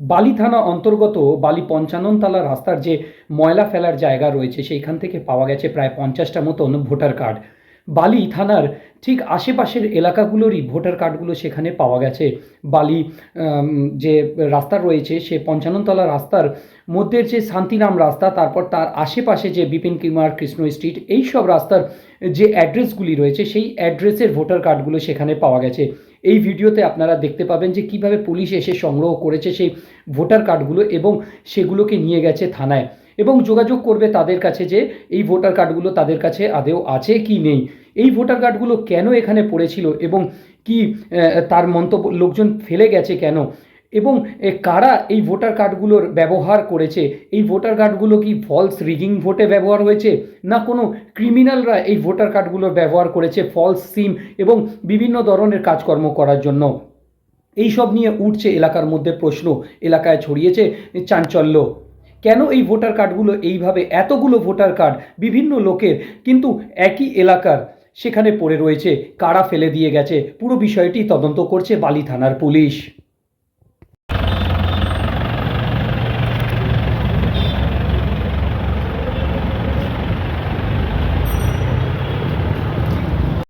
বালি থানা অন্তর্গত বালি পঞ্চাননতলা রাস্তার যে ময়লা ফেলার জায়গা রয়েছে, সেইখান থেকে পাওয়া গেছে প্রায় পঞ্চাশটা মতন ভোটার কার্ড। বালি থানার ঠিক আশেপাশের এলাকাগুলোরই ভোটার কার্ডগুলো সেখানে পাওয়া গেছে। বালি যে রাস্তা রয়েছে, সে পঞ্চাননতলা রাস্তার মধ্যের যে শান্তিরাম রাস্তা, তারপর তার আশেপাশে যে বিপিন কুমার কৃষ্ণ স্ট্রিট, এই সব রাস্তার যে অ্যাড্রেসগুলি রয়েছে, সেই অ্যাড্রেসের ভোটার কার্ডগুলো সেখানে পাওয়া গেছে। এই ভিডিওতে আপনারা দেখতে পাবেন যে কীভাবে পুলিশ এসে সংগ্রহ করেছে সেই ভোটার কার্ডগুলো এবং সেগুলোকে নিয়ে গেছে থানায়। এবং যোগাযোগ করবে তাদের কাছে যে এই ভোটার কার্ডগুলো তাদের কাছে আদেও আছে কি নেই। এই ভোটার কার্ডগুলো কেন এখানে পড়েছিল এবং কি তার মন্তব্য, লোকজন ফেলে গেছে কেন? এবং কারা এই ভোটার কার্ডগুলোর ব্যবহার করেছে? এই ভোটার কার্ডগুলো কি ফলস রিগিং ভোটে ব্যবহার হয়েছে? না কোনো ক্রিমিনালরা এই ভোটার কার্ডগুলোর ব্যবহার করেছে ফলস সিম এবং বিভিন্ন ধরনের কাজকর্ম করার জন্য? এই সব নিয়ে উঠছে এলাকার মধ্যে প্রশ্ন, এলাকায় ছড়িয়েছে চাঞ্চল্য। কেন এই ভোটার কার্ডগুলো এইভাবে এতগুলো ভোটার কার্ড বিভিন্ন লোকের কিন্তু একই এলাকার সেখানে পড়ে রয়েছে, কারা ফেলে দিয়ে গেছে, পুরো বিষয়টি তদন্ত করছে বালি থানার পুলিশ।